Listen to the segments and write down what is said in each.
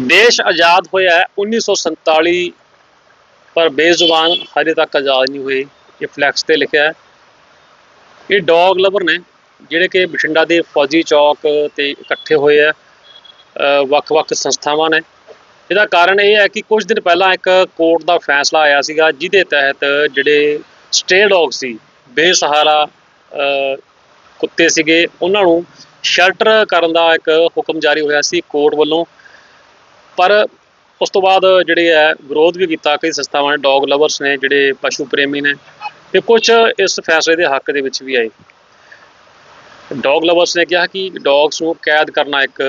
ਦੇਸ਼ ਆਜ਼ਾਦ ਹੋਇਆ ਹੈ 1947 ਪਰ ਬੇਜ਼ੁਬਾਨ ਹਜੇ ਤੱਕ ਆਜ਼ਾਦ ਨਹੀਂ ਹੋਏ, ਇਹ ਫਲੈਕਸ ਤੇ ਲਿਖਿਆ ਹੈ। ਇਹ ਡੌਗ ਲਵਰ ਨੇ, ਜਿਹੜੇ ਕਿ ਬਠਿੰਡਾ ਦੇ ਫੌਜੀ ਚੌਕ ਤੇ ਇਕੱਠੇ ਹੋਏ ਆ ਵੱਖ-ਵੱਖ ਸੰਸਥਾਵਾਂ ਨੇ। ਇਹਦਾ ਕਾਰਨ ਇਹ ਹੈ ਕਿ ਕੁਝ ਦਿਨ ਪਹਿਲਾਂ ਇੱਕ ਕੋਰਟ ਦਾ ਫੈਸਲਾ ਆਇਆ ਸੀਗਾ, ਜਿਹਦੇ ਤਹਿਤ ਜਿਹੜੇ ਸਟੇ ਡੌਗ ਸੀ, ਬੇਸਹਾਰਾ ਕੁੱਤੇ ਸੀਗੇ, ਉਹਨਾਂ ਨੂੰ ਸ਼ੈਲਟਰ ਕਰਨ ਦਾ ਇੱਕ ਹੁਕਮ ਜਾਰੀ ਹੋਇਆ ਸੀ ਕੋਰਟ ਵੱਲੋਂ। ਪਰ ਉਸ ਤੋਂ ਬਾਅਦ ਜਿਹੜੇ ਹੈ, ਵਿਰੋਧ ਵੀ ਕੀਤਾ, ਕਈ ਸੰਸਥਾਵਾਂ ਨੇ ਡੌਗ ਲਵਰਸ ਨੇ, ਜਿਹੜੇ ਪਸ਼ੂ ਪ੍ਰੇਮੀ ਨੇ, ਤੇ ਕੁਝ ਇਸ ਫੈਸਲੇ ਦੇ ਹੱਕ ਦੇ ਵਿੱਚ ਵੀ ਆਏ। ਡੌਗ ਲਵਰਸ ਨੇ ਕਿਹਾ ਕਿ ਡੌਗਸ ਨੂੰ ਕੈਦ ਕਰਨਾ ਇੱਕ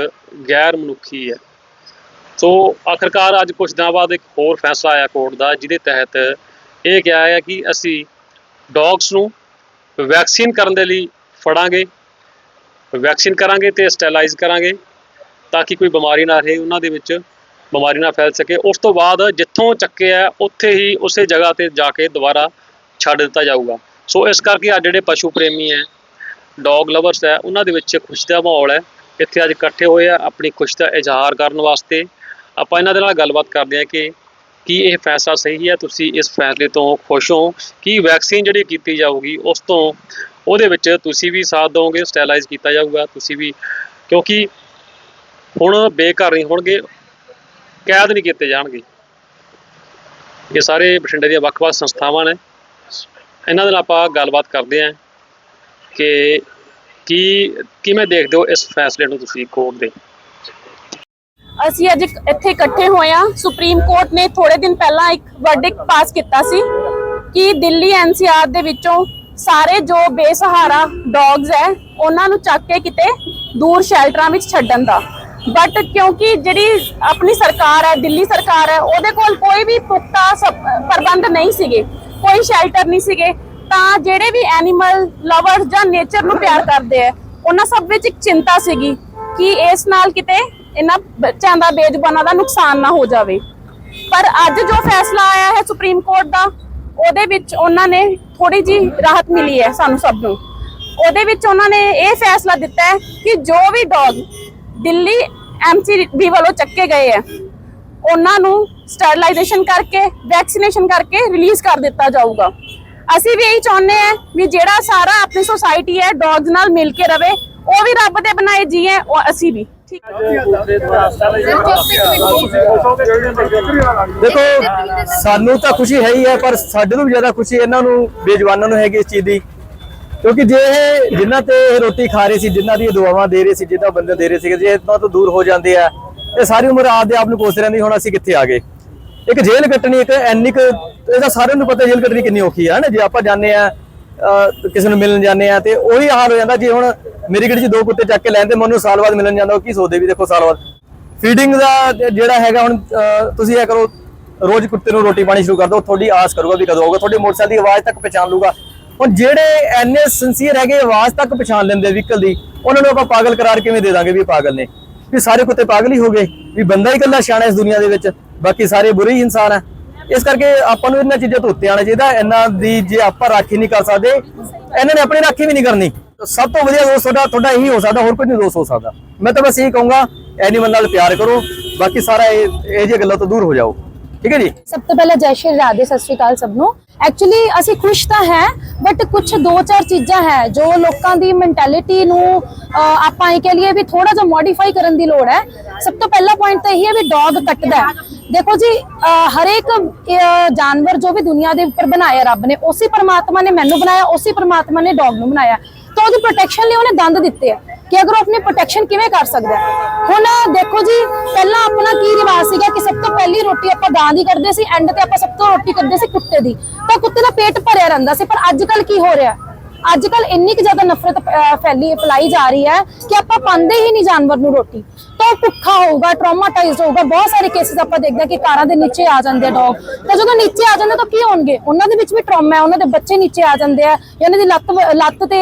ਗੈਰ ਮਨੁੱਖੀ ਹੈ। ਸੋ ਆਖਰਕਾਰ ਅੱਜ ਕੁਝ ਦਿਨਾਂ ਬਾਅਦ ਇੱਕ ਹੋਰ ਫੈਸਲਾ ਆਇਆ ਕੋਰਟ ਦਾ, ਜਿਹਦੇ ਤਹਿਤ ਇਹ ਕਿਹਾ ਹੈ ਕਿ ਅਸੀਂ ਡੌਗਸ ਨੂੰ ਵੈਕਸੀਨ ਕਰਨ ਦੇ ਲਈ ਫੜਾਂਗੇ ਵੈਕਸੀਨ ਕਰਾਂਗੇ ਤੇ ਸਟੈਲਾਈਜ਼ ਕਰਾਂਗੇ, ਤਾਂ ਕਿ ਕੋਈ ਬਿਮਾਰੀ ਨਾ ਰਹੇ, ਉਹਨਾਂ ਦੇ ਵਿੱਚ ਬਿਮਾਰੀ ਨਾ ਫੈਲ ਸਕੇ। ਉਸ ਤੋਂ ਬਾਅਦ ਜਿੱਥੋਂ ਚੱਕਿਆ ਉੱਥੇ ਹੀ ਉਸੇ ਜਗ੍ਹਾ ਤੇ ਜਾ ਕੇ ਦੁਬਾਰਾ ਛੱਡ ਦਿੱਤਾ ਜਾਊਗਾ। ਸੋ ਇਸ ਕਰਕੇ ਅੱਜ ਜਿਹੜੇ ਪਸ਼ੂ ਪ੍ਰੇਮੀ ਹੈ ਡੌਗ ਲਵਰਸ ਹੈ, ਉਹਨਾਂ ਦੇ ਵਿੱਚ ਖੁਸ਼ੀ ਦਾ ਮਾਹੌਲ ਹੈ। ਇੱਥੇ ਅੱਜ ਇਕੱਠੇ ਹੋਏ ਆ, ਆਪਣੀ ਖੁਸ਼ੀ ਦਾ ਇਜ਼ਹਾਰ ਕਰਨ ਵਾਸਤੇ। ਆਪਾਂ ਇਹਨਾਂ ਦੇ ਨਾਲ ਗੱਲਬਾਤ ਕਰਦੇ ਹਾਂ ਕਿ ਕੀ ਇਹ ਫੈਸਲਾ ਸਹੀ ਹੈ? ਤੁਸੀਂ ਇਸ ਫੈਸਲੇ ਤੋਂ ਖੁਸ਼ ਹੋ? ਕੀ ਵੈਕਸੀਨ ਜਿਹੜੀ ਕੀਤੀ ਜਾਊਗੀ, ਉਸ ਤੋਂ ਉਹਦੇ ਵਿੱਚ ਤੁਸੀਂ ਵੀ ਸਾਥ ਦਿਓਗੇ ਸਟੈਲਾਈਜ਼ ਕੀਤਾ ਜਾਊਗਾ। ਤੁਸੀਂ ਵੀ ਕਿਉਂਕਿ ਹੁਣ ਬੇਘਰ ਨਹੀਂ ਹੋਣਗੇ। ਕੈਦ ਨਹੀਂ ਕੀਤੇ ਜਾਣਗੇ। ਇਹ ਸਾਰੇ ਬਠਿੰਡੇ ਦੀਆਂ ਵੱਖ-ਵੱਖ ਸੰਸਥਾਵਾਂ ਨੇ। ਇਹਨਾਂ ਦੇ ਨਾਲ ਆਪਾਂ ਗੱਲਬਾਤ ਕਰਦੇ ਹਾਂ ਕਿ ਕੀ, ਕਿਵੇਂ ਦੇਖਦੇ ਹੋ ਇਸ ਫੈਸਲੇ ਨੂੰ ਤੁਸੀਂ ਕੋਰਟ ਦੇ? ਅਸੀਂ ਅੱਜ ਇੱਥੇ ਇਕੱਠੇ ਹੋਏ ਆ ਸੁਪਰੀਮ ਕੋਰਟ ਨੇ ਥੋੜੇ ਦਿਨ ਪਹਿਲਾਂ ਇੱਕ ਵਰਡਿਕਟ ਪਾਸ ਕੀਤਾ ਸੀ ਕਿ ਦਿੱਲੀ ਐਨਸੀਆਰ ਦੇ ਵਿੱਚੋਂ ਸਾਰੇ ਜੋ ਬੇਸਹਾਰਾ ਡੌਗਸ ਹੈ, ਉਹਨਾਂ ਨੂੰ ਚੱਕ ਕੇ ਕਿਤੇ ਦੂਰ ਸ਼ੈਲਟਰਾਂ ਵਿੱਚ ਛੱਡਣ ਦਾ। ਬਟ ਕਿਉਂਕਿ ਜਿਹੜੀ ਆਪਣੀ ਸਰਕਾਰ ਹੈ, ਦਿੱਲੀ ਸਰਕਾਰ ਹੈ, ਉਹਦੇ ਕੋਲ ਕੋਈ ਵੀ ਪੁਖਤਾ ਸਭ- ਪ੍ਰਬੰਧ ਨਹੀਂ ਸੀਗੇ। ਕੋਈ ਸ਼ੈਲਟਰ ਨਹੀਂ ਸੀਗੇ। ਤਾਂ ਜਿਹੜੇ ਵੀ ਐਨੀਮਲ ਲਵਰਸ ਜਾਂ ਨੇਚਰ ਨੂੰ ਪਿਆਰ ਕਰਦੇ ਆ ਉਹਨਾਂ ਸਭ ਵਿੱਚ ਇੱਕ ਚਿੰਤਾ ਸੀਗੀ ਕਿ ਇਸ ਨਾਲ ਕਿਤੇ ਇਹਨਾਂ ਬੱਚਿਆਂ ਦਾ, ਬੇਜ਼ੁਬਾਨਾਂ ਦਾ ਨੁਕਸਾਨ ਨਾ ਹੋ ਜਾਵੇ। ਪਰ ਅੱਜ ਜੋ ਫੈਸਲਾ ਆਇਆ ਹੈ ਸੁਪਰੀਮ ਕੋਰਟ ਦਾ, ਉਹਦੇ ਵਿੱਚ ਉਹਨਾਂ ਨੇ ਥੋੜੀ ਜੀ ਰਾਹਤ ਮਿਲੀ ਹੈ ਸਾਨੂੰ ਸਭ ਨੂੰ। ਉਹਦੇ ਵਿੱਚ ਉਹਨਾਂ ਨੇ ਇਹ ਫੈਸਲਾ ਦਿੱਤਾ ਹੈ ਕਿ ਜੋ ਵੀ ਡੌਗ ਦਿੱਲੀ ਐਮਸੀਬੀ ਵੱਲੋਂ ਚੱਕੇ ਗਏ ਹੈ ਉਹਨਾਂ ਨੂੰ ਸਟਰਲਾਈਜੇਸ਼ਨ ਕਰਕੇ ਵੈਕਸੀਨੇਸ਼ਨ ਕਰਕੇ ਰਿਲੀਜ਼ ਕਰ ਦਿੱਤਾ ਜਾਊਗਾ। ਅਸੀਂ ਵੀ ਇਹੀ ਚਾਹੁੰਦੇ ਹਾਂ ਵੀ ਜਿਹੜਾ ਸਾਰਾ ਆਪਣੀ ਸੋਸਾਇਟੀ ਹੈ ਡੌਗਸ ਨਾਲ ਮਿਲ ਕੇ ਰਵੇ, ਉਹ ਵੀ ਰੱਬ ਦੇ ਬਣਾਏ ਜੀ ਹੈ, ਉਹ ਅਸੀਂ ਵੀ। ਦੇਖੋ, ਸਾਨੂੰ ਤਾਂ ਖੁਸ਼ੀ ਹੈ ਹੀ ਹੈ, ਪਰ ਸਾਡੇ ਨੂੰ ਵੀ ਜ਼ਿਆਦਾ ਖੁਸ਼ੀ ਇਹਨਾਂ ਨੂੰ, ਬੇਜਵਾਨਾਂ ਨੂੰ ਹੈਗੀ ਇਸ ਚੀਜ਼ ਦੀ। ਕਿਉਂਕਿ ਜੇ ਇਹ ਜਿਨ੍ਹਾਂ ਤੇ ਇਹ ਰੋਟੀ ਖਾ ਰਹੇ ਸੀ ਜਿਨ੍ਹਾਂ ਦੀ ਦੁਆਵਾਂ ਦੇ ਰਹੇ ਸੀ ਜਿਨ੍ਹਾਂ ਬੰਦੇ ਦੇ ਰਹੇ ਸੀਗੇ, ਜੇ ਇਤਨਾ ਤੋਂ ਦੂਰ ਹੋ ਜਾਂਦੇ ਆ, ਇਹ ਸਾਰੀ ਉਮਰ ਆਪਦੇ ਆਪ ਨੂੰ ਕੋਸਦੇ ਰਹਿੰਦੇ ਹੁਣ ਅਸੀਂ ਕਿੱਥੇ ਆ ਗਏ? ਇੱਕ ਜੇਲ੍ਹ ਕੱਟਣੀ, ਇੱਕ ਐਨੀ ਕੁ, ਇਹਦਾ ਸਾਰਿਆਂ ਨੂੰ ਪਤਾ ਜੇਲ੍ਹ ਕੱਟਣੀ ਕਿੰਨੀ ਔਖੀ ਹੈ ਨਾ ਜੇ ਆਪਾਂ ਜਾਂਦੇ ਆ ਕਿਸੇ ਨੂੰ ਮਿਲਣ ਜਾਂਦੇ ਆ, ਤੇ ਉਹੀ ਹਾਲ ਹੋ ਜਾਂਦਾ, ਜੇ ਹੁਣ ਮੇਰੀ ਗੱਡੀ 'ਚ ਦੋ ਕੁੱਤੇ ਚੱਕ ਕੇ ਲੈਂਦੇ ਮੈਨੂੰ ਸਾਲ ਬਾਅਦ ਮਿਲਣ ਜਾਂਦਾ, ਉਹ ਕੀ ਸੋਚਦੇ ਵੀ ਦੇਖੋ ਸਾਲ ਬਾਅਦ? ਫੀਡਿੰਗ ਦਾ ਜਿਹੜਾ ਹੈਗਾ ਹੁਣ ਤੁਸੀਂ ਇਹ ਕਰੋ, ਰੋਜ਼ ਕੁੱਤੇ ਨੂੰ ਰੋਟੀ ਪਾਣੀ ਸ਼ੁਰੂ ਕਰ ਦਿਓ, ਤੁਹਾਡੀ ਆਸ ਕਰੂਗਾ ਵੀ ਕਦੋਂ ਆਊਗਾ, ਤੁਹਾਡੀ ਮੋਟਰਸਾਈਕਲ ਦੀ ਆਵਾਜ਼ ਤੱਕ ਪਛਾਣ ਲੂਗਾ ਹੁਣ ਜਿਹੜੇ ਐਨੇ ਸਿੰਸੀਅਰ ਹੈਗੇ, ਆਵਾਜ਼ ਤੱਕ ਪਛਾਣ ਲੈਂਦੇ ਵਹੀਕਲ ਦੀ, ਉਹਨਾਂ ਨੂੰ ਆਪਾਂ ਪਾਗਲ ਕਰਾਰ ਕਿਵੇਂ ਦੇ ਦਾਂਗੇ ਵੀ ਪਾਗਲ ਨੇ? ਵੀ ਸਾਰੇ ਕੁੱਤੇ ਪਾਗਲ ਹੀ ਹੋ ਗਏ, ਵੀ ਬੰਦਾ ਹੀ ਇਕੱਲਾ ਸਿਆਣਾ ਇਸ ਦੁਨੀਆ ਦੇ ਵਿੱਚ, ਬਾਕੀ ਸਾਰੇ ਬੁਰੇ ਹੀ ਇਨਸਾਨ ਆ। ਇਸ ਕਰਕੇ ਆਪਾਂ ਨੂੰ ਇਹਨਾਂ ਚੀਜ਼ਾਂ ਤੋਂ ਉੱਤੇ ਆਉਣਾ ਚਾਹੀਦਾ, ਇਹਨਾਂ ਦੀ ਜੇ ਆਪਾਂ ਰਾਖੀ ਨਹੀਂ ਕਰ ਸਕਦੇ, ਇਹਨਾਂ ਨੇ ਆਪਣੀ ਰਾਖੀ ਵੀ ਨਹੀਂ ਕਰਨੀ। ਸਭ ਤੋਂ ਵਧੀਆ ਦੋਸਤ ਤੁਹਾਡਾ ਤੁਹਾਡਾ ਇਹੀ ਹੋ ਸਕਦਾ, ਹੋਰ ਕੋਈ ਨਹੀਂ ਦੋਸਤ ਹੋ ਸਕਦਾ। ਮੈਂ ਤਾਂ ਬਸ ਇਹੀ ਕਹੂੰਗਾ ਐਨੀਮਲ ਨਾਲ ਪਿਆਰ ਕਰੋ, ਬਾਕੀ ਸਾਰਾ ਇਹ ਇਹ ਜਿਹੇ ਗੱਲਾਂ ਤੋਂ ਦੂਰ ਹੋ ਜਾਓ। ਠੀਕ ਹੈ ਜੀ? ਸਭ ਤੋਂ ਪਹਿਲਾਂ ਜੈ ਸ਼੍ਰੀ ਰਾਧੇ, ਸਤਿ ਸ਼੍ਰੀ ਅਕਾਲ ਸਭ ਨੂੰ। ਐਕਚੁਅਲੀ ਅਸੀਂ ਖੁਸ਼ ਤਾਂ ਹੈ ਬਟ ਕੁਝ ਦੋ ਚਾਰ ਚੀਜ਼ਾਂ ਹੈ ਜੋ ਲੋਕਾਂ ਦੀ ਮੈਂਟੈਲਿਟੀ ਨੂੰ ਆਪਾਂ ਇਹ ਕਹਿ ਲਈਏ ਵੀ ਥੋੜਾ ਜਿਹਾ ਮੋਡੀਫਾਈ ਕਰਨ ਦੀ ਲੋੜ ਹੈ। ਸਭ ਤੋਂ ਪਹਿਲਾ ਪੁਆਇੰਟ ਤਾਂ ਇਹ ਹੈ ਵੀ ਡੌਗ ਕੱਟਦਾ ਹੈ। ਦੇਖੋ ਜੀ ਹਰੇਕ ਜਾਨਵਰ ਜੋ ਵੀ ਦੁਨੀਆ ਦੇ ਉੱਪਰ ਬਣਾਇਆ ਰੱਬ ਨੇ, ਉਸੇ ਪਰਮਾਤਮਾ ਨੇ ਮੈਨੂੰ ਬਣਾਇਆ, ਉਸੇ ਪਰਮਾਤਮਾ ਨੇ ਡੌਗ ਨੂੰ ਬਣਾਇਆ। ਤਾਂ ਉਹਦੀ ਪ੍ਰੋਟੈਕਸ਼ਨ ਲਈ ਉਹਨੇ ਦੰਦ ਦਿੱਤੇ ਆ ਕਿ ਅਗਰ ਉਹ ਆਪਣੀ ਪ੍ਰੋਟੈਕਸ਼ਨ ਕਿਵੇਂ ਕਰ ਸਕਦਾ ਹੁਣ ਦੇਖੋ ਜੀ, ਪਹਿਲਾਂ ਆਪਣਾ ਕੀ ਸੀਗਾ ਕਿ ਸਭ ਤੋਂ ਪਹਿਲੀ ਰੋਟੀ ਆਪਾਂ ਗਾਂ ਦੀ ਕਰਦੇ ਸੀ ਐਂਡ ਤੇ ਆਪਾਂ ਸਭ ਤੋਂ ਰੋਟੀ ਕਰਦੇ ਸੀ ਕੁੱਤੇ ਦੀ। ਤਾਂ ਕੁੱਤੇ ਦਾ ਪੇਟ ਭਰਿਆ ਰਹਿੰਦਾ ਸੀ, ਪਰ ਅੱਜ ਕੱਲ ਕੀ ਹੋ ਰਿਹਾ? ਅੱਜ ਕੱਲ ਇੰਨੀ ਕਿ ਜ਼ਿਆਦਾ ਨਫ਼ਰਤ ਫੈਲੀ, ਫੈਲਾਈ ਜਾ ਰਹੀ ਹੈ ਕਿ ਆਪਾਂ ਪਾਉਂਦੇ ਹੀ ਨਹੀਂ ਜਾਨਵਰ ਨੂੰ ਰੋਟੀ। ਤਾਂ ਭੁੱਖਾ ਹੋਊਗਾ ਟਰਾਮਾਟਾਈਜ਼ਡ ਹੋਊਗਾ। ਬਹੁਤ ਸਾਰੇ ਕੇਸਿਸ ਆਪਾਂ ਦੇਖਦੇ ਹਾਂ ਕਿ ਕਾਰਾਂ ਦੇ ਨੀਚੇ ਆ ਜਾਂਦੇ ਡੌਗ ਤਾਂ ਜਦੋਂ ਨੀਚੇ ਆ ਜਾਂਦੇ ਤਾਂ ਕੀ ਹੋਣਗੇ? ਉਹਨਾਂ ਦੇ ਵਿੱਚ ਵੀ ਟਰਾਮਾ ਹੈ, ਉਹਨਾਂ ਦੇ ਬੱਚੇ ਨੀਚੇ ਆ ਜਾਂਦੇ ਆ, ਜਾਂ ਉਹਨਾਂ ਦੀ ਲੱਤ ਲੱਤ ਤੇ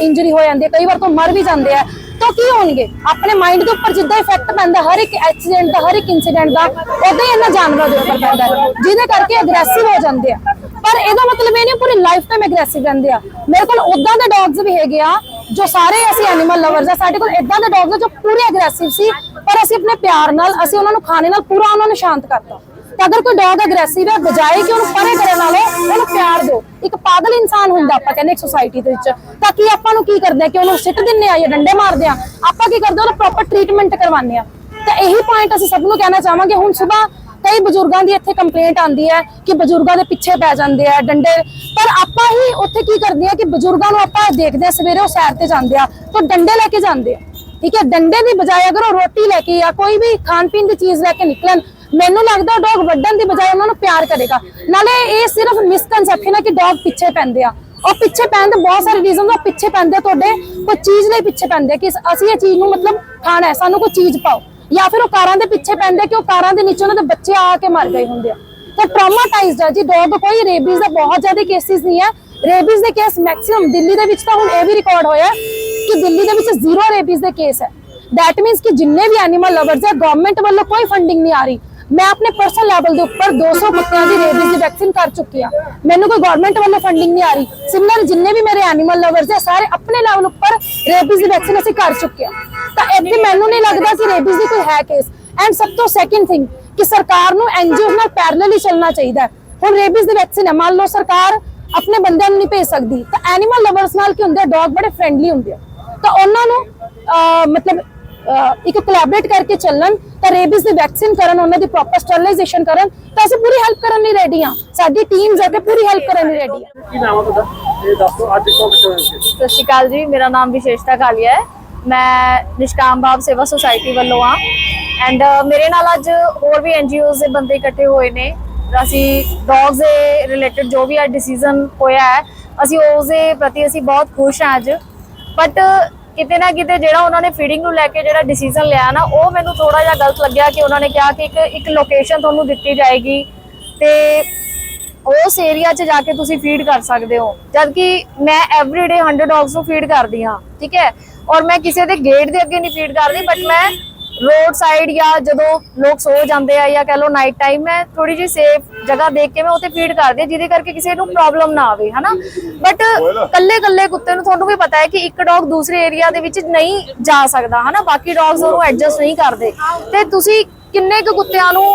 ਇੰਜਰੀ ਹੋ ਜਾਂਦੀ ਹੈ। ਕਈ ਵਾਰ ਤਾਂ ਮਰ ਵੀ ਜਾਂਦੇ ਆ। ਤਾਂ ਕੀ ਹੋਣਗੇ? ਆਪਣੇ ਮਾਈਂਡ ਦੇ ਉੱਪਰ ਜਿੱਦਾਂ ਇਫੈਕਟ ਪੈਂਦਾ, ਹਰ ਇੱਕ ਐਕਸੀਡੈਂਟ ਦਾ, ਹਰ ਇੱਕ ਇਨਸੀਡੈਂਟ ਦਾ ਉਦਾਂ ਹੀ ਇਹਨਾਂ ਜਾਨਵਰਾਂ ਦੇ ਉੱਪਰ ਪੈਂਦਾ ਜਿਹਦੇ ਕਰਕੇ ਅਗਰੈਸਿਵ ਹੋ ਜਾਂਦੇ ਆ। ਪਰ ਇਹਦਾ ਮਤਲਬ ਇਹ ਨਹੀਂ ਪੂਰੀ ਲਾਈਫ ਟਾਈਮ ਐਗਰੈਸਿਵ ਰਹਿੰਦੇ ਆ। ਮੇਰੇ ਕੋਲ ਉਦਾਂ ਦੇ ਡੌਗਸ ਵੀ ਹੈਗੇ ਆ, ਜੋ ਸਾਰੇ ਅਸੀਂ ਐਨੀਮਲ ਲਵਰਸ ਆ, ਸਾਡੇ ਕੋਲ ਇਦਾਂ ਦੇ ਡੌਗਸ ਆ ਜੋ ਪੂਰੇ ਐਗਰੈਸਿਵ ਸੀ, ਪਰ ਅਸੀਂ ਆਪਣੇ ਪਿਆਰ ਨਾਲ, ਅਸੀਂ ਉਹਨਾਂ ਨੂੰ ਖਾਣੇ ਨਾਲ ਪੂਰਾ ਉਹਨਾਂ ਨੂੰ ਸ਼ਾਂਤ ਕਰਤਾ। ਤਾਂ ਅਗਰ ਕੋਈ ਡੌਗ ਅਗਰੈਸਿਵ ਹੈ ਬਜਾਏ ਕਿ ਉਹਨੂੰ ਪਰੇ ਕਰਨ ਨਾਲੋਂ ਉਹਨੂੰ ਪਿਆਰ ਦਿਓ। ਇੱਕ ਪਾਗਲ ਇਨਸਾਨ ਹੁੰਦਾ ਆਪਾਂ ਕਹਿੰਦੇ ਇੱਕ ਸੁਸਾਇਟੀ ਦੇ ਵਿੱਚ। ਤਾਂ ਕੀ ਆਪਾਂ ਨੂੰ ਕੀ ਕਰਦੇ ਆ ਕਿ ਉਹਨੂੰ ਸਿੱਟ ਦਿੰਨੇ ਆ ਜਾਂ ਡੰਡੇ ਮਾਰਦੇ ਆ? ਆਪਾਂ ਕੀ ਕਰਦੇ ਆ ਪ੍ਰੋਪਰ ਟ੍ਰੀਟਮੈਂਟ ਕਰਵਾਉਂਦੇ ਆ। ਤਾਂ ਇਹੀ ਪੁਆਇੰਟ ਅਸੀਂ ਸਭ ਨੂੰ ਕਹਿਣਾ ਚਾਹਾਂਗੇ, ਹੁਣ ਸਵੇਰ ਕਈ ਬਜ਼ੁਰਗਾਂ ਦੀ ਇੱਥੇ ਕੰਪਲੇਂਟ ਆਉਂਦੀ ਹੈ ਕਿ ਬਜ਼ੁਰਗਾਂ ਦੇ ਪਿੱਛੇ ਪੈ ਜਾਂਦੇ ਆ ਡੰਡੇ। ਪਰ ਆਪਾਂ ਹੀ ਉੱਥੇ ਕੀ ਕਰਦੇ ਆ ਕਿ ਬਜ਼ੁਰਗਾਂ ਨੂੰ ਆਪਾਂ ਦੇਖਦੇ ਆ, ਸਵੇਰੇ ਉਹ ਸੈਰ ਤੇ ਜਾਂਦੇ ਆ, ਤਾਂ ਡੰਡੇ ਲੈ ਕੇ ਜਾਂਦੇ ਆ। ਠੀਕ ਹੈ, ਡੰਡੇ ਦੀ ਬਜਾਏ ਅਗਰ ਉਹ ਰੋਟੀ ਲੈ ਕੇ ਜਾਂ ਕੋਈ ਵੀ ਖਾਣ ਪੀਣ ਦੀ ਚੀਜ਼ ਲੈ ਕੇ ਨਿਕਲਣ ਮੈਨੂੰ ਲੱਗਦਾ ਡੌਗ ਵੱਢਣ ਦੀ ਬਜਾਏ ਉਹਨਾਂ ਨੂੰ ਪਿਆਰ ਕਰੇਗਾ। ਨਾਲੇ ਇਹ ਸਿਰਫ ਮਿਸਕਨਸੈਪਸ਼ਨ ਹੈ ਕਿ ਡੌਗ ਪਿੱਛੇ ਪੈਂਦੇ ਆ। ਉਹ ਪਿੱਛੇ ਪੈਣ ਦੇ ਬਹੁਤ ਸਾਰੇ ਰੀਜ਼ਨ ਉਹ ਪਿੱਛੇ ਪੈਂਦੇ ਤੁਹਾਡੇ, ਕੋਈ ਚੀਜ਼ ਲਈ ਪਿੱਛੇ ਪੈਂਦੇ ਕਿ ਅਸੀਂ ਇਹ ਚੀਜ਼ ਨੂੰ ਮਤਲਬ ਖਾਣਾ ਹੈ, ਸਾਨੂੰ ਕੋਈ ਚੀਜ਼ ਪਾਓ। ਜਾਂ ਫਿਰ ਉਹ ਕਾਰਾਂ ਦੇ ਪਿੱਛੇ ਪੈਂਦੇ ਕਿ ਉਹ ਕਾਰਾਂ ਦੇ ਨੀਚੇ ਉਹਨਾਂ ਦੇ ਬੱਚੇ ਆ ਕੇ ਮਰ ਗਏ ਹੁੰਦੇ ਆ। ਤਾਂ ਟਰਾਮਾਟਾਈਜ਼ਡ ਹੈ ਜੀ ਡੌਗ ਕੋਈ ਰੇਬੀਜ਼ ਦਾ ਬਹੁਤ ਜ਼ਿਆਦਾ ਕੇਸਿਸ ਨਹੀਂ ਹੈ ਰੇਬੀਜ਼ ਦੇ ਕੇਸ ਮੈਕਸਿਮਮ ਦਿੱਲੀ ਦੇ ਵਿੱਚ ਤਾਂ ਹੁਣ ਇਹ ਵੀ ਰਿਕਾਰਡ ਹੋਇਆ ਕਿ ਦਿੱਲੀ ਦੇ ਵਿੱਚ ਜ਼ੀਰੋ ਰੇਬੀਜ਼ ਦੇ ਕੇਸ ਹੈ। ਦੈਟ ਮੀਨਸ ਕਿ ਜਿੰਨੇ ਵੀ ਐਨੀਮਲ ਲਵਰਸ ਹੈ ਗਵਰਨਮੈਂਟ ਵੱਲੋਂ ਕੋਈ ਫੰਡਿੰਗ ਨਹੀਂ ਆ ਰਹੀ। ਮੈਂ ਆਪਣੇ ਪਰਸਨਲ ਲੈਵਲ ਦੇ ਉੱਪਰ 200 ਕੁੱਤਿਆਂ ਦੀ ਰੇਬੀਜ਼ ਦੀ ਵੈਕਸੀਨ ਕਰ ਚੁੱਕੀ ਆ ਮੈਨੂੰ ਕੋਈ ਗਵਰਨਮੈਂਟ ਵੱਲੋਂ ਫੰਡਿੰਗ ਨਹੀਂ ਆ ਰਹੀ। ਸਿਮਿਲਰ ਜਿੰਨੇ ਵੀ ਮੇਰੇ ਐਨੀਮਲ ਲਵਰਸ ਹੈ ਸਾਰੇ ਆਪਣੇ ਲੈਵਲ ਉੱਪਰ ਰੇਬੀਜ਼ ਦੀ ਵੈਕਸੀਨ ਅਸੀਂ ਕਰ ਚੁੱਕੇ ਆ ਤਾਂ ਇੱਥੇ ਮੈਨੂੰ ਨਹੀਂ ਲੱਗਦਾ ਕਿ ਰੇਬੀਜ਼ ਦੀ ਕੋਈ ਹੈ ਕੇਸ ਐਂਡ ਸਭ ਤੋਂ ਸੈਕਿੰਡ ਥਿੰਗ ਕਿ ਸਰਕਾਰ ਨੂੰ ਐਨਜੀਓ ਨਾਲ ਪੈਰਲਲੀ ਚੱਲਣਾ ਚਾਹੀਦਾ ਹੁਣ ਰੇਬੀਜ਼ ਦੀ ਵੈਕਸੀਨ ਹੈ, ਮੰਨ ਲਓ ਸਰਕਾਰ ਆਪਣੇ ਬੰਦਿਆਂ ਨੂੰ ਨਹੀਂ ਭੇਜ ਸਕਦੀ। ਤਾਂ ਐਨੀਮਲ ਲਵਰਸ ਨਾਲ ਕੀ ਹੁੰਦੇ ਆ? ਡੌਗ ਬੜੇ ਫ੍ਰੈਂਡਲੀ ਹੁੰਦੇ ਆ। ਤਾਂ ਉਹਨਾਂ ਨੂੰ ਮਤਲਬ ਇੱਕ ਕੋਲੈਬੋਰੇਟ ਕਰਕੇ ਚੱਲਣ ਤਾਂ ਰੇਬੀਜ਼ ਦੀ ਵੈਕਸੀਨ ਕਰਨ ਉਹਨਾਂ ਦੀ ਪ੍ਰੋਪਰ ਸਟਰਲਾਈਜੇਸ਼ਨ ਕਰਨ ਤਾਂ ਅਸੀਂ ਪੂਰੀ ਹੈਲਪ ਕਰਨ ਲਈ ਰੈਡੀ ਆ ਸਾਡੀ ਟੀਮਸ ਕਿ ਪੂਰੀ ਹੈਲਪ ਕਰਨ ਲਈ ਰੈਡੀ ਆ ਕੀ ਨਾਮ ਹੈ ਤੁਹਾਡਾ? ਇਹ ਦੱਸੋ ਅੱਜ ਤੋਂ ਕਿੱਥੇ ਸਤਿ ਸ਼੍ਰੀ ਅਕਾਲ ਜੀ ਮੇਰਾ ਨਾਮ ਵਿਸ਼ੇਸ਼ਤਾ ਕਾਲੀਆ ਹੈ। ਮੈਂ ਨਿਸ਼ਕਾਮ ਭਾਵ ਸੇਵਾ ਸੁਸਾਇਟੀ ਵੱਲੋਂ ਆ ਐਂਡ ਮੇਰੇ ਨਾਲ ਅੱਜ ਹੋਰ ਵੀ ਐਨਜੀਓਜ਼ ਦੇ ਬੰਦੇ ਇਕੱਠੇ ਹੋਏ ਨੇ। ਅਸੀਂ ਡੌਗਸ ਦੇ ਰਿਲੇਟਡ ਜੋ ਵੀ ਆ ਡਿਸੀਜਨ ਹੋਇਆ ਹੈ ਅਸੀਂ ਉਸ ਦੇ ਪ੍ਰਤੀ ਅਸੀਂ ਬਹੁਤ ਖੁਸ਼ ਹਾਂ ਅੱਜ। ਬਟ ਕਿਤੇ ਨਾ ਕਿਤੇ ਜਿਹੜਾ ਉਹਨਾਂ ਨੇ ਫੀਡਿੰਗ ਨੂੰ ਲੈ ਕੇ ਜਿਹੜਾ ਡਿਸੀਜਨ ਲਿਆ ਨਾ, ਉਹ ਮੈਨੂੰ ਥੋੜਾ ਜਿਹਾ ਗਲਤ ਲੱਗਿਆ ਕਿ ਉਹਨਾਂ ਨੇ ਕਿਹਾ ਕਿ ਇੱਕ ਇੱਕ ਲੋਕੇਸ਼ਨ ਤੁਹਾਨੂੰ ਦਿੱਤੀ ਜਾਏਗੀ। ਤੇ ਉਸ ਏਰੀਆ 'ਚ ਜਾ ਕੇ ਤੁਸੀਂ ਫੀਡ ਕਰ ਸਕਦੇ ਹੋ। ਜਦ ਕਿ ਮੈਂ ਐਵਰੀਡੇ 100 ਡੌਗਸ ਨੂੰ ਫੀਡ ਕਰਦੀ ਹਾਂ, ਠੀਕ ਹੈ? ਔਰ ਮੈਂ ਕਿਸੇ ਦੇ ਗੇਟ ਦੇ ਅੱਗੇ ਨਹੀਂ ਫੀਡ ਕਰਦੀ ਬਟ ਮੈਂ ਰੋਡ ਸਾਈਡ ਜਾਂ ਜਦੋਂ ਲੋਕ ਸੋ ਜਾਂਦੇ ਆ ਜਾਂ ਕਹ ਲਓ ਨਾਈਟ ਟਾਈਮ ਮੈਂ ਥੋੜੀ ਜਿਹੀ ਸੇਫ ਜਗ੍ਹਾ ਦੇਖ ਕੇ ਮੈਂ ਉੱਥੇ ਫੀਡ ਕਰਦੀ ਹਾਂ ਜਿਹਦੇ ਕਰਕੇ ਕਿਸੇ ਨੂੰ ਪ੍ਰੋਬਲਮ ਨਾ ਆਵੇ ਹਨਾ? ਬਟ ਕੱਲੇ ਕੱਲੇ ਕੁੱਤੇ ਨੂੰ ਤੁਹਾਨੂੰ ਵੀ ਪਤਾ ਹੈ ਕਿ ਇੱਕ ਡੌਗ ਦੂਸਰੇ ਏਰੀਆ ਦੇ ਵਿੱਚ ਨਹੀਂ ਜਾ ਸਕਦਾ ਹਨਾ? ਬਾਕੀ ਡੌਗਸ ਉਹਨੂੰ ਐਡਜਸਟ ਨਹੀਂ ਕਰਦੇ। ਤੇ ਤੁਸੀਂ ਕਿੰਨੇ ਕੁ ਕੁੱਤਿਆਂ ਨੂੰ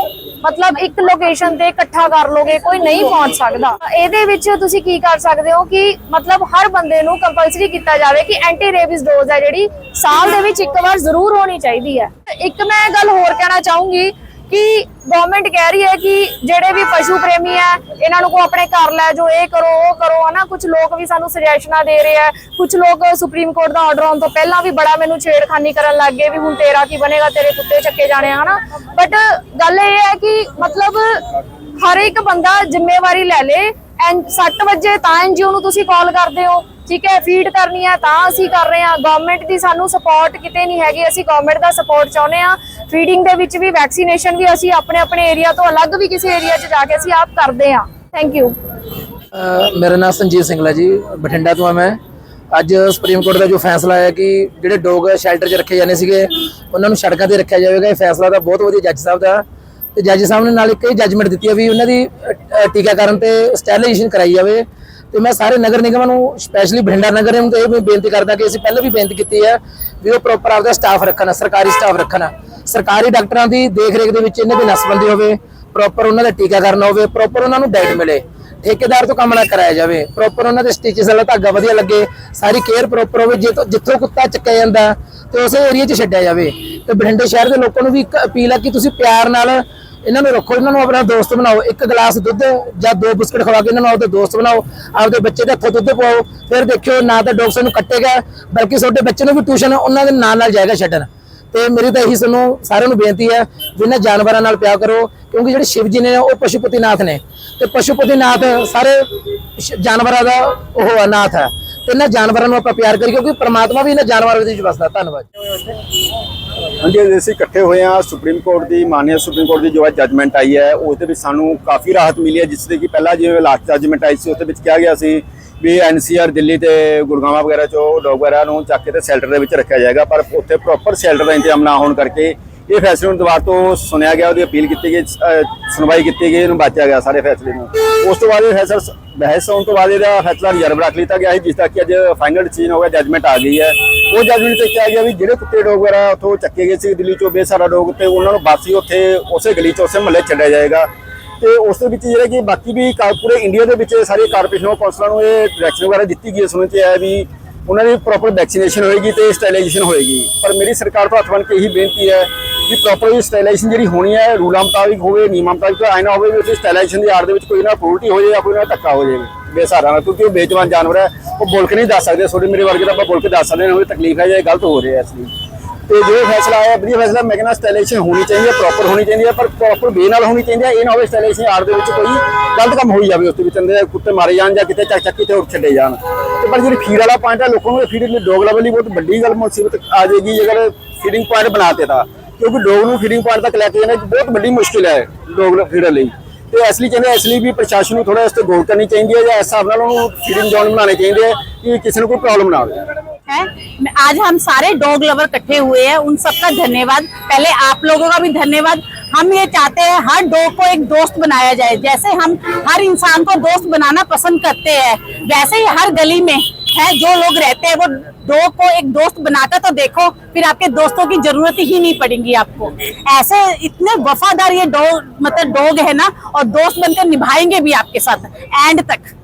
ਮਤਲਬ ਇੱਕ ਲੋਕੇਸ਼ਨ ਤੇ ਇਕੱਠਾ ਕਰ ਲੋਗੇ, ਕੋਈ ਨਹੀਂ ਪਹੁੰਚ ਸਕਦਾ। ਇਹਦੇ ਵਿੱਚ ਤੁਸੀਂ ਕੀ ਕਰ ਸਕਦੇ ਹੋ ਕਿ ਮਤਲਬ ਹਰ ਬੰਦੇ ਨੂੰ ਕੰਪਲਸਰੀ ਕੀਤਾ ਜਾਵੇ ਕਿ ਐਂਟੀ ਰੇਬਿਸ ਡੋਜ਼ ਹੈ ਜਿਹੜੀ, ਸਾਲ ਦੇ ਵਿੱਚ ਇੱਕ ਵਾਰ ਜ਼ਰੂਰ ਹੋਣੀ ਚਾਹੀਦੀ ਹੈ। ਇੱਕ ਮੈਂ ਗੱਲ ਹੋਰ ਕਹਿਣਾ ਚਾਹੂੰਗੀ ਕਿ ਗਵਰਨਮੈਂਟ ਕਹਿ ਰਹੀ ਹੈ ਕਿ ਜਿਹੜੇ ਵੀ ਪਸ਼ੂ ਪ੍ਰੇਮੀ ਹੈ ਇਹਨਾਂ ਨੂੰ ਕੋ ਆਪਣੇ ਘਰ ਲੈ ਜਾਓ, ਇਹ ਕਰੋ, ਉਹ ਕਰੋ, ਹਨਾ? ਕੁਝ ਲੋਕ ਵੀ ਸਾਨੂੰ ਸੁਜੈਸ਼ਨਾਂ ਦੇ ਰਹੇ ਆ। ਕੁਝ ਲੋਕ ਸੁਪਰੀਮ ਕੋਰਟ ਦਾ ਆਰਡਰ ਆਉਣ ਤੋਂ ਪਹਿਲਾਂ ਵੀ ਬੜਾ ਮੈਨੂੰ ਛੇੜਖਾਨੀ ਕਰਨ ਲੱਗ ਗਏ ਵੀ ਹੁਣ ਤੇਰਾ ਕੀ ਬਣੇਗਾ, ਤੇਰੇ ਕੁੱਤੇ ਚੱਕੇ ਜਾਣੇ ਆ, ਹਨਾ? ਬਟ ਗੱਲ ਇਹ ਹੈ ਕਿ ਮਤਲਬ ਹਰ ਇੱਕ ਬੰਦਾ ਜ਼ਿੰਮੇਵਾਰੀ ਲੈ ਲੇ ਐਂ 7 ਵਜੇ ਤਾਂ ਐਨਜੀਓ ਨੂੰ ਤੁਸੀਂ ਕਾਲ ਕਰਦੇ ਹੋ। ਠੀਕ ਹੈ ਫੀਡ ਕਰਨੀ ਹੈ ਤਾਂ ਅਸੀਂ ਕਰ ਰਹੇ ਹਾਂ। ਗਵਰਨਮੈਂਟ ਦੀ ਸਾਨੂੰ ਸਪੋਰਟ ਕਿਤੇ ਨਹੀਂ ਹੈਗੀ। ਅਸੀਂ ਗਵਰਨਮੈਂਟ ਦਾ ਸਪੋਰਟ ਚਾਹੁੰਦੇ ਹਾਂ। ਫੀਡਿੰਗ ਦੇ ਵਿੱਚ ਵੀ ਵੈਕਸੀਨੇਸ਼ਨ ਵੀ ਅਸੀਂ ਆਪਣੇ ਆਪਣੇ ਏਰੀਆ ਤੋਂ ਅਲੱਗ ਵੀ ਕਿਸੇ ਏਰੀਆ 'ਚ ਜਾ ਕੇ ਅਸੀਂ ਆਪ ਕਰਦੇ ਹਾਂ। ਥੈਂਕ ਯੂ ਮੇਰਾ ਨਾਮ ਸੰਜੀਵ ਸਿੰਘਲਾ ਜੀ, ਬਠਿੰਡਾ ਤੋਂ ਆ ਮੈਂ। ਅੱਜ ਸੁਪਰੀਮ ਕੋਰਟ ਦਾ ਜੋ ਫੈਸਲਾ ਆਇਆ ਕਿ ਜਿਹੜੇ ਡੋਗ ਸ਼ੈਲਟਰ 'ਚ ਰੱਖੇ ਜਾਣੇ ਸੀਗੇ, ਉਹਨਾਂ ਨੂੰ ਸੜਕਾਂ ਤੇ ਰੱਖਿਆ ਜਾਵੇਗਾ। ਇਹ ਫੈਸਲਾ ਤਾਂ ਬਹੁਤ ਵਧੀਆ ਜੱਜ ਸਾਹਿਬ ਦਾ। ਤੇ ਜੱਜ ਸਾਹਿਬ ਨੇ ਨਾਲ ਇੱਕ ਇਹ ਜੱਜਮੈਂਟ ਦਿੱਤੀ ਹੈ ਵੀ ਉਹਨਾਂ ਦੀ ਟੀਕਾਕਰਨ ਤੇ ਸਟੈਰਿਲਾਈਜੇਸ਼ਨ ਕਰਾਈ ਜਾਵੇ। ਤੇ ਮੈਂ ਸਾਰੇ ਨਗਰ ਨਿਗਮਾਂ ਨੂੰ ਸਪੈਸ਼ਲੀ ਬਠਿੰਡਾ ਨਗਰ ਨਿਗਮ ਤੇ ਇਹ ਵੀ ਬੇਨਤੀ ਕਰਦਾ ਕਿ ਅਸੀਂ ਪਹਿਲਾਂ ਵੀ ਬੇਨਤੀ ਕੀਤੀ ਹੈ ਵੀ ਉਹ ਪ੍ਰੋਪਰ ਆਪਦਾ ਸਟਾਫ ਰੱਖਣ, ਸਰਕਾਰੀ ਸਟਾਫ ਰੱਖਣ। ਸਰਕਾਰੀ ਡਾਕਟਰਾਂ ਦੀ ਦੇਖ ਰੇਖ ਦੇ ਵਿੱਚ ਇਹਨਾਂ ਦੀ ਨਸਬੰਦੀ ਹੋਵੇ ਪ੍ਰੋਪਰ ਉਹਨਾਂ ਦਾ ਟੀਕਾਕਰਨ ਹੋਵੇ ਪ੍ਰੋਪਰ ਉਹਨਾਂ ਨੂੰ ਡਾਈਟ ਮਿਲੇ, ਠੇਕੇਦਾਰ ਤੋਂ ਕੰਮ ਨਾ ਕਰਾਇਆ ਜਾਵੇ ਪ੍ਰੋਪਰ ਉਹਨਾਂ ਦੇ ਸਟਿਚਸ ਵਾਲਾ ਧਾਗਾ ਵਧੀਆ ਲੱਗੇ, ਸਾਰੀ ਕੇਅਰ ਪ੍ਰੋਪਰ ਹੋਵੇ ਜਿੱਥੋਂ ਜਿੱਥੋਂ ਕੁੱਤਾ ਚੱਕਿਆ ਜਾਂਦਾ ਤੇ ਉਸੇ ਏਰੀਆ 'ਚ ਛੱਡਿਆ ਜਾਵੇ। ਤੇ ਬਠਿੰਡੇ ਸ਼ਹਿਰ ਦੇ ਲੋਕਾਂ ਨੂੰ ਵੀ ਇੱਕ ਅਪੀਲ ਹੈ ਕਿ ਤੁਸੀਂ ਪਿਆਰ ਨਾਲ ਇਹਨਾਂ ਨੂੰ ਰੱਖੋ, ਇਹਨਾਂ ਨੂੰ ਆਪਣਾ ਦੋਸਤ ਬਣਾਓ, ਇੱਕ ਗਲਾਸ ਦੁੱਧ ਜਾਂ ਦੋ ਬਿਸਕਟ ਖਵਾ ਕੇ ਇਹਨਾਂ ਨੂੰ ਆਪਦੇ ਦੋਸਤ ਬਣਾਓ, ਆਪਦੇ ਬੱਚੇ ਦੇ ਹੱਥੋਂ ਦੁੱਧ ਪਾਓ ਫਿਰ ਦੇਖਿਓ ਨਾ ਤਾਂ ਡਾਕਟਰ ਨੂੰ ਕੱਟੇਗਾ ਬਲਕਿ ਤੁਹਾਡੇ ਬੱਚੇ ਨੂੰ ਵੀ ਟਿਊਸ਼ਨ ਉਹਨਾਂ ਦੇ ਨਾਲ ਨਾਲ ਜਾਏਗਾ ਛੱਡਣ। ਤੇ ਮੇਰੀ ਤਾਂ ਇਹੀ ਸਾਨੂੰ ਸਾਰਿਆਂ ਨੂੰ ਬੇਨਤੀ ਹੈ ਵੀ ਇਹਨਾਂ ਜਾਨਵਰਾਂ ਨਾਲ ਪਿਆਰ ਕਰੋ, ਕਿਉਂਕਿ ਜਿਹੜੇ ਸ਼ਿਵ ਜੀ ਨੇ, ਉਹ ਪਸ਼ੂਪਤੀ ਨਾਥ ਨੇ। ਤੇ ਪਸ਼ੂਪਤੀ ਨਾਥ ਸਾਰੇ ਜਾਨਵਰਾਂ ਦਾ ਉਹ ਅਨਾਥ ਹੈ। ਤੇ ਇਹਨਾਂ ਜਾਨਵਰਾਂ ਨੂੰ ਆਪਾਂ ਪਿਆਰ ਕਰੀਏ, ਕਿਉਂਕਿ ਪ੍ਰਮਾਤਮਾ ਵੀ ਇਹਨਾਂ ਜਾਨਵਰਾਂ ਵਿੱਚ ਵਸਦਾ। ਧੰਨਵਾਦ। ਹਾਂਜੀ ਅੱਜ ਅਸੀਂ ਇਕੱਠੇ ਹੋਏ ਹਾਂ। ਸੁਪਰੀਮ ਕੋਰਟ ਦੀ ਮਾਨਯ ਸੁਪਰੀਮ ਕੋਰਟ ਦੀ ਜੋ ਅੱਜ ਜੱਜਮੈਂਟ ਆਈ ਹੈ ਉਸ ਦੇ ਵਿੱਚ ਸਾਨੂੰ ਕਾਫੀ ਰਾਹਤ ਮਿਲੀ ਹੈ, ਜਿਸ ਦੇ ਕਿ ਪਹਿਲਾਂ ਜਿਵੇਂ ਲਾਸਟ ਜੱਜਮੈਂਟ ਆਈ ਸੀ, ਉਸ ਦੇ ਵਿੱਚ ਕਿਹਾ ਗਿਆ ਸੀ ਵੀ ਐਨਸੀਆਰ ਦਿੱਲੀ ਤੇ ਗੁਰਗਾਵਾਂ ਵਗੈਰਾ ਚੋਂ ਡੌਗ ਵਗੈਰਾ ਨੂੰ ਚੱਕ ਕੇ ਤੇ ਸ਼ੈਲਟਰ ਦੇ ਵਿੱਚ ਰੱਖਿਆ ਜਾਏਗਾ, ਪਰ ਉੱਥੇ ਪ੍ਰੋਪਰ ਸ਼ੈਲਟਰ ਦਾ ਇੰਤਜ਼ਾਮ ਨਾ ਹੋਣ ਕਰਕੇ ਇਹ ਫੈਸਲੇ ਨੂੰ ਦੁਬਾਰਾ ਤੋਂ ਸੁਣਿਆ ਗਿਆ, ਉਹਦੀ ਅਪੀਲ ਕੀਤੀ ਗਈ ਸੁਣਵਾਈ ਕੀਤੀ ਗਈ, ਇਹਨੂੰ ਬਾਚਿਆ ਗਿਆ ਸਾਰੇ ਫੈਸਲੇ ਨੂੰ। ਉਸ ਤੋਂ ਬਾਅਦ ਇਹ ਫੈਸਲਾ ਬਹਿਸ ਹੋਣ ਤੋਂ ਬਾਅਦ ਇਹਦਾ ਫੈਸਲਾ ਰਿਜ਼ਰਵ ਰੱਖ ਲਿੱਤਾ ਗਿਆ ਸੀ, ਜਿਸ ਦਾ ਕਿ ਅੱਜ ਫਾਈਨਲ ਡਿਸੀਜਨ ਹੋ ਗਿਆ ਜੱਜਮੈਂਟ ਆ ਗਈ ਹੈ। ਉਹ ਜੱਜਮੈਂਟ ਤੇ ਕਿਹਾ ਗਿਆ ਵੀ ਜਿਹੜੇ ਕੁੱਤੇ ਡੋਗ ਵਗੈਰਾ ਉੱਥੋਂ ਚੱਕੇ ਗਏ ਸੀ, ਦਿੱਲੀ ਚੋਂ ਬੇਸਾਰਾ ਡੋਗ ਤੇ ਉਹਨਾਂ ਨੂੰ ਵਾਪਸੀ ਉੱਥੇ ਉਸੇ ਗਲੀ 'ਚ, ਉਸੇ ਮਹੱਲੇ ਛੱਡਿਆ ਜਾਏਗਾ। ਤੇ ਉਸ ਦੇ ਵਿੱਚ ਜਿਹੜਾ ਕਿ ਬਾਕੀ ਵੀ ਕਾ- ਪੂਰੇ ਇੰਡੀਆ ਦੇ ਵਿੱਚ ਸਾਰੇ ਕਾਰਪੋਰੇਸ਼ਨ ਕੌਂਸਲਾਂ ਨੂੰ ਇਹ ਡਾਇਰੈਕਸ਼ਨ ਵਗੈਰਾ ਦਿੱਤੀ ਗਈ ਹੈ, ਸੁਣਨ 'ਚ ਆਇਆ ਵੀ ਉਹਨਾਂ ਦੀ ਪ੍ਰੋਪਰ ਵੈਕਸੀਨੇਸ਼ਨ ਹੋਏਗੀ ਤੇ ਸਟੈਲਾਈਜੇਸ਼ਨ ਹੋਏਗੀ। ਪਰ ਮੇਰੀ ਸਰਕਾਰ ਤੋਂ ਹੱਥ ਬੰਨ੍ਹ ਕੇ ਇਹੀ ਬੇਨਤੀ ਹੈ ਕਿ ਪ੍ਰੋਪਰ ਸਟੈਲਾਈਜੇਸ਼ਨ ਜਿਹੜੀ ਹੋਣੀ ਹੈ, ਰੂਲਾਂ ਮੁਤਾਬਿਕ ਹੋਵੇ, ਨਿਯਮਾਂ ਮੁਤਾਬਿਕ ਆਇ ਨਾ ਹੋਵੇ ਵੀ ਉੱਥੇ ਸਟੈਲਾਈਜੇਸ਼ਨ ਦੀ ਆੜ ਦੇ ਵਿੱਚ ਕੋਈ ਨਾ ਪੋਲਟੀ ਹੋ ਜਾਏ ਜਾਂ ਕੋਈ ਨਾ ਧੱਕਾ ਹੋ ਜਾਵੇ ਬੇਸਹਾਰਾ ਨਾਲ ਕਿਉਂਕਿ ਉਹ ਬੇਜਵਾਨ ਜਾਨਵਰ ਹੈ, ਉਹ ਬੋਲ ਕੇ ਨਹੀਂ ਦੱਸ ਸਕਦੇ ਛੋਟੇ ਮੇਰੇ ਵਰਗੇ ਤਾਂ ਆਪਾਂ ਬੋਲ ਕੇ ਦੱਸ ਸਕਦੇ ਹਾਂ ਵੀ ਤਕਲੀਫ ਹੈ ਜਾਂ ਇਹ ਗਲਤ ਹੋ ਰਿਹਾ ਇਸ ਲਈ। ਤੇ ਜੋ ਫੈਸਲਾ ਆਇਆ, ਵਧੀਆ ਫੈਸਲਾ, ਮੈਂ ਕਹਿੰਦਾ ਸਟੈਲਾਈਜੇਸ਼ਨ ਹੋਣੀ ਚਾਹੀਦੀ ਹੈ ਪ੍ਰੋਪਰ ਹੋਣੀ ਚਾਹੀਦੀ ਹੈ, ਪਰ ਪ੍ਰੋਪਰ ਵੇ ਨਾਲ ਹੋਣੀ ਚਾਹੀਦੀ ਹੈ, ਇਹ ਨਾ ਹੋਵੇ ਸਟੈਲਾਈਜੇਸ਼ਨ ਆੜ ਦੇ ਵਿੱਚ ਕੋਈ ਗਲਤ ਕੰਮ ਹੋਈ ਜਾਵੇ, ਉਸ ਦੇ ਵਿੱਚ ਅੰਦਰ ਕੁੱਤੇ ਮਾਰੇ ਜਾਣ ਜਾਂ ਕਿਤੇ ਚੱਕ ਚੱਕ ਕਿਤੇ ਉੱਠ ਛੱਡੇ ਜਾਣ। ਤੇ ਪਰ ਜਿਹੜੀ ਫੀਡ ਵਾਲਾ ਪੁਆਇੰਟ ਹੈ, ਲੋਕਾਂ ਨੂੰ ਫੀਡ ਲਈ ਡੋਗ ਲੈਵਲ ਲਈ ਬਹੁਤ ਵੱਡੀ ਗੱਲ ਮੁਸੀਬਤ ਆ ਜਾਏਗੀ ਜੇਕਰ ਫੀਡਿੰਗ ਪੁਆਇੰਟ ਬਣਾਤੇ ਤਾਂ। ਕਿਉਂਕਿ ਡੋਗ ਨੂੰ ਫੀਡਿੰਗ ਪੁਆਇੰਟ ਤੱਕ ਲੈ ਕੇ ਜਾਣਾ ਇੱਕ ਬਹੁਤ ਵੱਡੀ ਮੁਸ਼ਕਿਲ ਹੈ ਡੋਗ ਫੀਡਰ ਲਈ ਤੇ ਇਸ ਲਈ ਕਹਿੰਦੇ ਇਸ ਲਈ ਵੀ ਪ੍ਰਸ਼ਾਸਨ ਨੂੰ ਥੋੜਾ ਇਸ ਤੇ ਗੌਰ ਕਰਨੀ ਚਾਹੀਦੀ ਹੈ ਜਾਂ ਇਸ ਹਿਸਾਬ ਨਾਲ ਉਹਨੂੰ ਫੀਡਿੰਗ ਜ਼ੋਨ ਬਣਾਉਣੇ ਚਾਹੀਦੇ ਹੈ ਕਿ ਕਿਸੇ ਨੂੰ ਕੋਈ ਪ੍ਰੋਬਲਮ ਨਾ ਆਵੇ है मैं- आज हम सारे डॉग लवर इकट्ठे हुए हैं उन सबका धन्यवाद पहले आप लोगों का भी धन्यवाद हम ये चाहते हैं हर डॉग को एक दोस्त बनाया जाए जैसे हम हर इंसान को दोस्त बनाना पसंद करते हैं वैसे ही हर गली में है, जो लोग रहते हैं, वो दो को एक दोस्त बनाकर तो देखो, फिर आपके दोस्तों की ज़रूरत ही नहीं पड़ेगी आपको। ऐसे इतने वफादार ये डॉग मतलब डॉग है ना, और दोस्त बनकर निभाएँगे भी आपके साथ एंड तक।